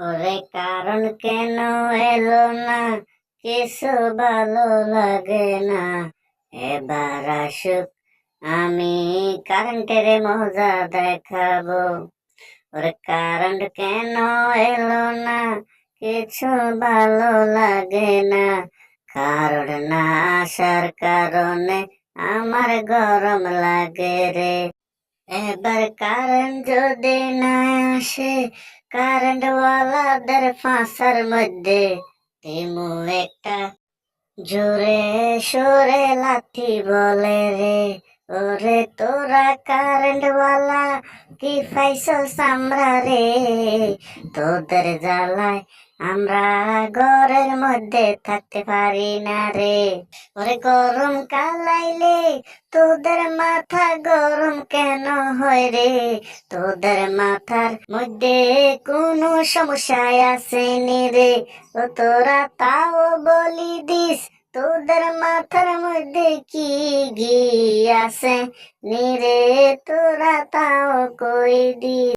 ওরে কারণ কেন এলো না? কিছু ভালো লাগে না। এবার আসুক, আমি কারেন্টের মজা দেখাবো। ওরে কারেন্ট কেন এলো না? কিছু ভালো লাগে না। কারণ না আসার কারণে আমার গরম লাগে রে। এবার কারেন্ট যদি না আসে, কারেন্ট ওয়ালাদের ফাঁসার মধ্যে তেমু একটা জোরে সোরে লাথি বলে রে। ওরে তোরা কারেন্ট ওয়ালা, কি ফাইসল সামরা রে? তোদের জ্বালায় আমরা ঘরের মধ্যে থাকতে পারি না রে। ওরে গরম কালাইলে তোদের মাথা গরম কেন হয় রে? তোদের মাথার মধ্যে কোনো সমস্যায় আসেনি রে। ও তোরা তাও বলি দিস তোদের মাথার মধ্যে কি ঘি আছে? নিরে তোরা তাও কই দিস